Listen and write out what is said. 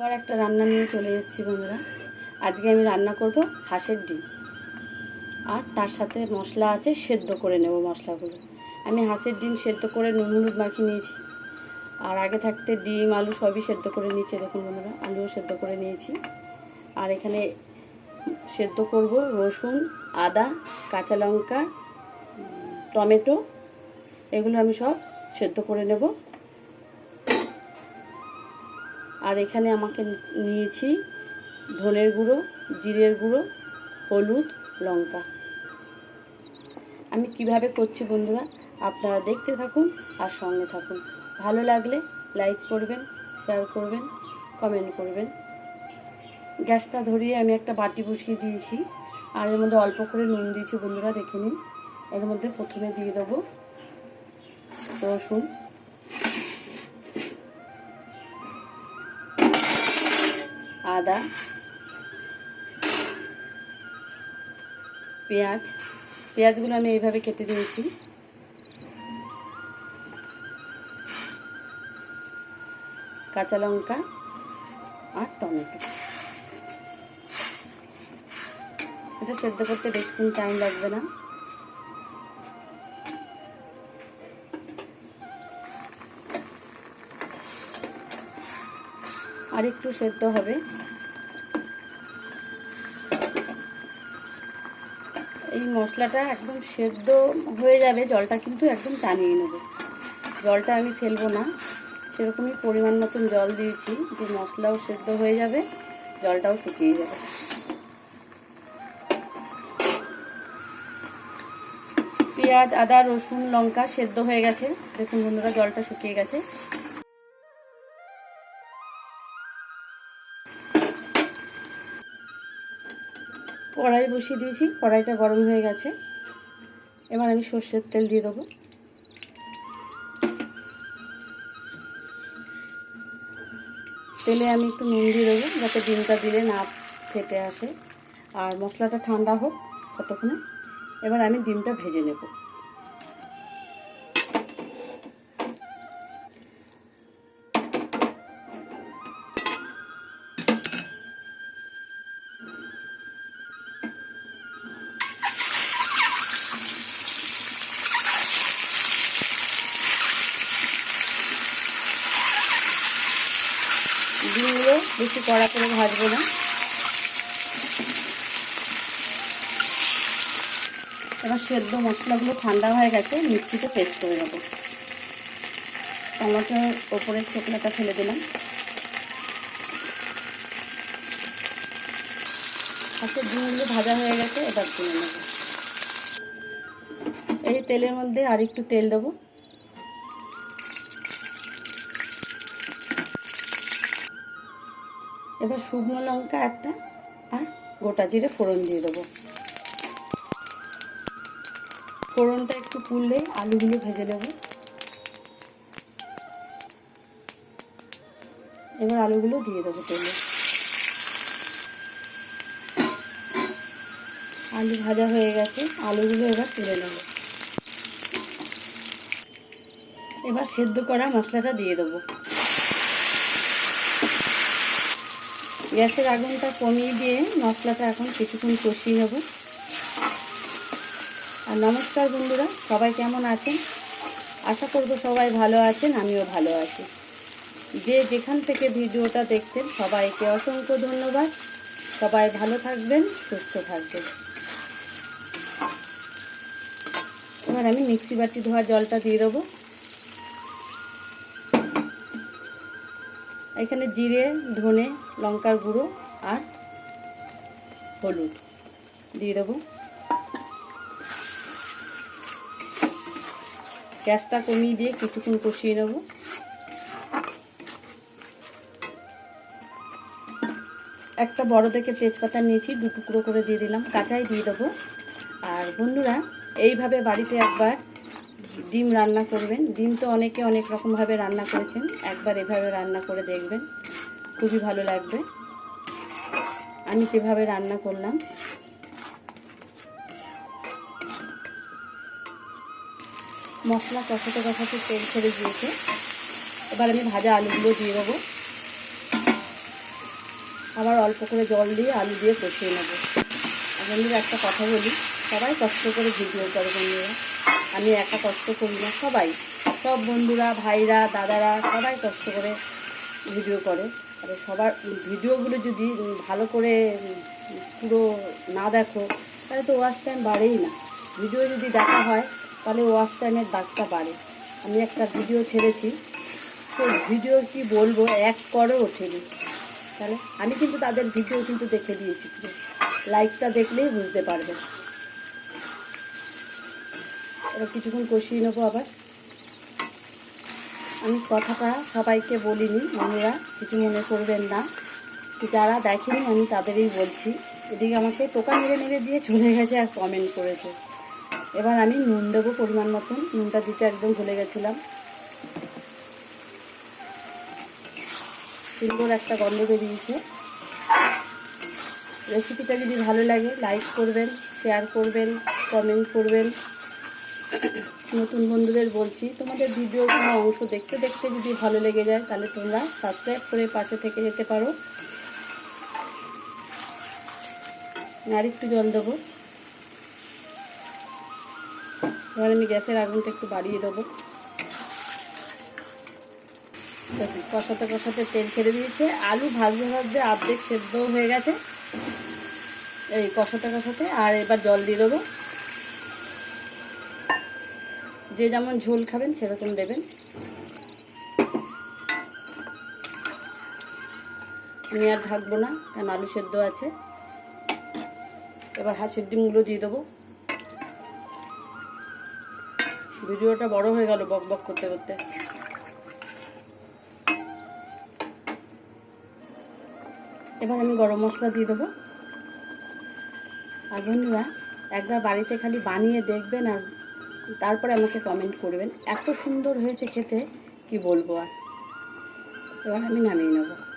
আবার একটা রান্না নিয়ে চলে এসেছি বন্ধুরা। আজকে আমি রান্না করব হাঁসের ডিম। আর তার সাথে মশলা আছে, সেদ্ধ করে নেব মশলাগুলো। আমি হাঁসের ডিম সেদ্ধ করে নুন হলুদ মাখিয়ে নিয়েছি। আর আগে থাকতে ডিম, আলু সবই সেদ্ধ করে নিয়েছি, দেখুন বন্ধুরা, আলুও সেদ্ধ করে নিয়েছি। আর এখানে সেদ্ধ করব রসুন, আদা, কাঁচা লঙ্কা টমেটো, এগুলো আমি সব সেদ্ধ করে নেব। আর এখানে আমাকে নিয়েছি ধনের গুঁড়ো, জিরের গুঁড়ো, হলুদ, লঙ্কা। আমি কীভাবে করছি বন্ধুরা, আপনারা দেখতে থাকুন আর সঙ্গে থাকুন। ভালো লাগলে লাইক করবেন, শেয়ার করবেন, কমেন্ট করবেন। গ্যাসটা ধরিয়ে আমি একটা বাটি বসিয়ে দিয়েছি। আর এর মধ্যে অল্প করে নুন দিয়েছি বন্ধুরা, দেখে নিন। এর মধ্যে প্রথমে দিয়ে দেবো রসুন। আদা, পেঁয়াজ। পেঁয়াজগুলো আমি এইভাবে কেটে দিয়েছি। কাঁচা লঙ্কা আর টমেটো। এটা সেদ্ধ করতে বেশিক্ষণ টাইম লাগবে না। আর একটু সেদ্ধ হবে। এই মশলাটা একদম সেদ্ধ হয়ে যাবে, জলটা কিন্তু একদম টানিয়ে নেবে। জলটা আমি ফেলব না। সেরকমই পরিমাণ মতন জল দিয়েছি যে মশলাও সেদ্ধ হয়ে যাবে, জলটাও শুকিয়ে যাবে। পেঁয়াজ, আদা, রসুন, লঙ্কা সেদ্ধ হয়ে গেছে। দেখুন বন্ধুরা, জলটা শুকিয়ে গেছে। কড়াই বসিয়ে দিয়েছি, কড়াইটা গরম হয়ে গেছে। এবার আমি সর্ষের তেল দিয়ে দেবো। তেলে আমি একটু নুন দিয়ে দেবো, যাতে ডিমটা দিলে না ফেটে আসে। আর মশলাটা ঠান্ডা হোক ততক্ষণে এবার আমি ডিমটা ভেজে নেব। ডিমগুলো বেশি কড়া করে ভাজবো না। এবার সেদ্ধ মশলাগুলো ঠান্ডা হয়ে গেছে, মিক্সিতে পেস্ট করে নেব। টমেটোর ওপরের ছোকলাটা ফেলে দিলাম। আচ্ছা ডিমগুলো ভাজা হয়ে গেছে, এবার তুলে নেব। এই তেলের মধ্যে আর একটু তেল দেবো। এবার শুকনো লঙ্কা একটা আর গোটা জিরে ফোড়ন দিয়ে দেবো। ফোড়নটা একটু পুড়লে আলুগুলো ভেজে নেব। এবার আলুগুলো দিয়ে দেবো তেলে। আলু ভাজা হয়ে গেছে, আলুগুলো এবার তুলে নেব। এবার সেদ্ধ করা মশলাটা দিয়ে দেবো। গ্যাসের আগুনটা কমিয়ে দিয়ে মশলাটা এখন কিছুক্ষণ কষিয়ে নেব। আর নমস্কার বন্ধুরা, সবাই কেমন আছেন? আশা করব সবাই ভালো আছেন, আমিও ভালো আছি। যে যেখান থেকে ভিডিওটা দেখতেন সবাইকে অসংখ্য ধন্যবাদ। সবাই ভালো থাকবেন, সুস্থ থাকবেন। এবার আমি মিক্সি বাটি ধোয়া জলটা দিয়ে দেবো। এখানে জিরে, ধনে, লঙ্কার গুঁড়ো আর হলুদ দিয়ে দেবো। গ্যাসটা কমিয়ে দিয়ে কিছুক্ষণ কষিয়ে নেব। একটা বড় দেখে তেজপাতা নিয়েছি, দু টুকরো করে দিয়ে দিলাম, কাঁচাই দিয়ে দেবো। আর বন্ধুরা, এইভাবে বাড়িতে একবার ডিম রান্না করবেন। ডিম তো অনেকে অনেক রকমভাবে রান্না করেছেন। একবার এভাবে রান্না করে দেখবেন। খুবই ভালো লাগবে। আমি যেভাবে রান্না করলাম। মশলা কষাতে কষাতে তেল ছেড়ে দিয়েছে। এবার আমি ভাজা আলুগুলো দিয়ে দেবো। আবার অল্প করে জল দিয়ে আলু দিয়ে কষিয়ে নেব। বন্ধুরা, একটা কথা বলি। সবাই কষ্ট করে ভিডিও করে বন্ধুরা। আমি একা কষ্ট করি না, সবাই। সব বন্ধুরা, ভাইরা, দাদারা সবাই কষ্ট করে ভিডিও করে। আর সবার ভিডিওগুলো যদি ভালো করে পুরো না দেখো, তাহলে তো ওয়াশ টাইম বাড়েই না। ভিডিও যদি দেখা হয়, তাহলে ওয়াশ টাইমের দাগটা বাড়ে। আমি একটা ভিডিও ছেড়েছি। তো ভিডিও কি বলব? এক করে ওঠেনি। তাহলে আমি কিন্তু তাদের ভিডিও কিন্তু দেখে দিয়েছি। লাইকটা দেখলেই বুঝতে পারবে। এবার কিছুক্ষণ কষিয়ে নেব আবার। আমি কথাটা সবাইকে বলিনি বন্ধুরা কিছু মনে করবেন না। যারা দেখেনি, আমি তাদেরই বলছি। এদিকে আমাকে টোকা মেরে মেরে দিয়ে চলে গেছে আর কমেন্ট করেছে। এবার আমি নুন দেবো পরিমাণ মতন। নুনটা দিতে একদম ভুলে গেছিলাম। সুন্দর একটা গন্ধ বেরিয়েছে। রেসিপিটা যদি ভালো লাগে লাইক করবেন শেয়ার করবেন কমেন্ট করবেন। নতুন বন্ধুদের বলছি, তোমাদের ভিডিও কোনো অংশ দেখতে দেখতে যদি ভালো লেগে যায়, তাহলে তোমরা সাবস্ক্রাইব করে পাশে থেকে যেতে পারো। আর একটু জল দেবো। এবার আমি গ্যাসের আগুনটা একটু বাড়িয়ে দেবো। কষাতে কষাতে তেল ছেড়ে দিয়েছে। আলু ভাজতে ভাজতে অর্ধেক সেদ্ধ হয়ে গেছে। এই কষাতে কষাতে, আর এবার জল দিয়ে দেবো। যে যেমন ঝোল খাবেন, সেরকম দেবেন। আমি আর ঢাকবো না, কারণ আলু সেদ্ধ আছে। এবার হাঁসের ডিমগুলো দিয়ে দেবো। ভিডিওটা বড় হয়ে গেল বক বক করতে করতে। এবার আমি গরম মশলা দিয়ে দেবো। আর বন্ধুরা, একবার বাড়িতে খালি বানিয়ে দেখবেন আর তারপরে আমাকে কমেন্ট করবেন। এত সুন্দর হয়েছে খেতে, কি বলব আর? এবার আমি নামিয়ে নেব।